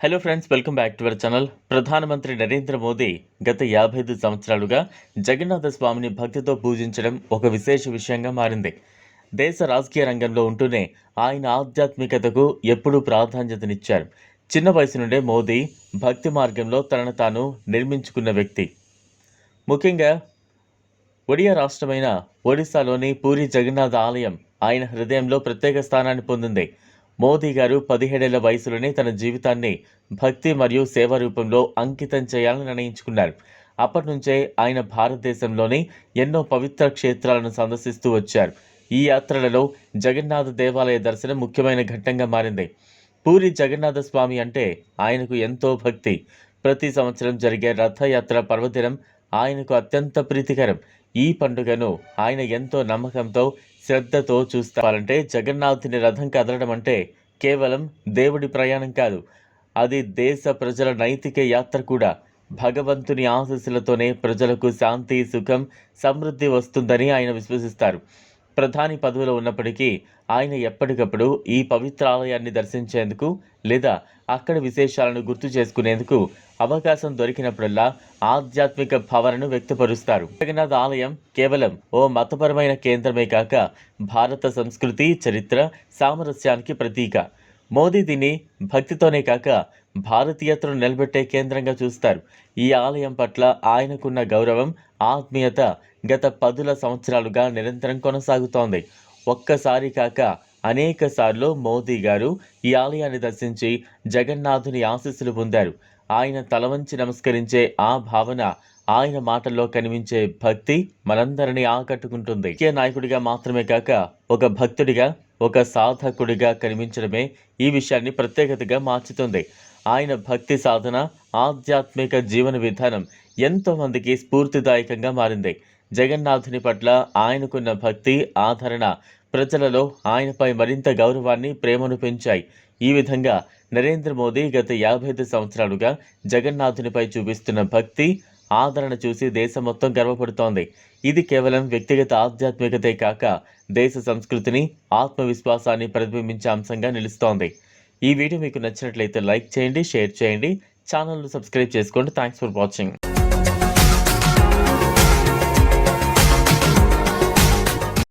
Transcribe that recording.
Hello friends welcome back to our channel ప్రధానమంత్రి నరేంద్ర మోదీ గత యాభై ఐదు సంవత్సరాలుగా జగన్నాథ స్వామిని భక్తితో పూజించడం ఒక విశేష విషయంగా మారింది. దేశ రాజకీయ రంగంలో ఉంటూనే ఆయన ఆధ్యాత్మికతకు ఎప్పుడూ ప్రాధాన్యతనిచ్చారు. చిన్న వయసు నుండే మోదీ భక్తి మార్గంలో తనను తాను నిర్మించుకున్న వ్యక్తి. ముఖ్యంగా ఒడియా రాష్ట్రమైన ఒడిశాలోని పూరి జగన్నాథ ఆలయం ఆయన హృదయంలో ప్రత్యేక స్థానాన్ని పొందింది. మోదీ గారు పదిహేడేళ్ళ వయసులోనే తన జీవితాన్ని భక్తి మరియు సేవ రూపంలో అంకితం చేయాలని నిర్ణయించుకున్నారు. అప్పటి నుంచే ఆయన భారతదేశంలోని ఎన్నో పవిత్ర క్షేత్రాలను సందర్శిస్తూ వచ్చారు. ఈ యాత్రలలో జగన్నాథ దేవాలయ దర్శనం ముఖ్యమైన ఘట్టంగా మారింది. పూరి జగన్నాథ స్వామి అంటే ఆయనకు ఎంతో భక్తి. ప్రతి సంవత్సరం జరిగే రథయాత్ర పర్వదినం ఆయనకు అత్యంత ప్రీతికరం. ఈ పండుగను ఆయన ఎంతో నమ్మకంతో శ్రద్ధతో చూస్తారంటే జగన్నాథుని రథం కదలడం అంటే కేవలం దేవుడి ప్రయాణం కాదు. అది దేశ ప్రజల నైతిక యాత్ర కూడా. భగవంతుని ఆశీస్సులతోనే ప్రజలకు శాంతి సుఖం సమృద్ధి వస్తుందని ఆయన విశ్వసిస్తారు. ప్రధాని పదవిలో ఉన్నప్పటికీ ఆయన ఎప్పటికప్పుడు ఈ పవిత్ర ఆలయాన్ని దర్శించేందుకు లేదా అక్కడ విశేషాలను గుర్తు చేసుకునేందుకు అవకాశం దొరికినప్పుడల్లా ఆధ్యాత్మిక భావనను వ్యక్తపరుస్తారు. జగన్నాథ్ ఆలయం కేవలం ఓ మతపరమైన కేంద్రమే కాక భారత సంస్కృతి చరిత్ర సామరస్యానికి ప్రతీక. మోదీ దీన్ని భక్తితోనే కాక భారతీయతను నిలబెట్టే కేంద్రంగా చూస్తారు. ఈ ఆలయం పట్ల ఆయనకున్న గౌరవం ఆత్మీయత గత పదుల సంవత్సరాలుగా నిరంతరం కొనసాగుతోంది. ఒక్కసారి కాక అనేక సార్లు మోదీ గారు ఈ ఆలయాన్ని దర్శించి జగన్నాథుని ఆశీస్సులు పొందారు. ఆయన తలవంచి నమస్కరించే ఆ భావన ఆయన మాటల్లో కనిపించే భక్తి మనందరినీ ఆకట్టుకుంటుంది. ముఖ్య నాయకుడిగా మాత్రమే కాక ఒక భక్తుడిగా ఒక సాధకుడిగా కనిపించడమే ఈ విషయాన్ని ప్రత్యేకతగా మార్చుతుంది. ఆయన భక్తి సాధన ఆధ్యాత్మిక జీవన విధానం ఎంతోమందికి స్ఫూర్తిదాయకంగా మారింది. జగన్నాథుని పట్ల ఆయనకున్న భక్తి ఆదరణ ప్రజలలో ఆయనపై మరింత గౌరవాన్ని ప్రేమను పెంచాయి. ఈ విధంగా నరేంద్ర మోదీ గత యాభై ఐదు సంవత్సరాలుగా జగన్నాథునిపై చూపిస్తున్న భక్తి ఆదరణ చూసి దేశం మొత్తం గర్వపడుతోంది. ఇది కేవలం వ్యక్తిగత ఆధ్యాత్మికతే కాక దేశ సంస్కృతిని ఆత్మవిశ్వాసాన్ని ప్రతిబింబించే అంశంగా నిలుస్తోంది. ఈ వీడియో మీకు నచ్చినట్లయితే లైక్ చేయండి షేర్ చేయండి. ఛానల్ను సబ్స్క్రైబ్ చేసుకోండి. Thanks for watching.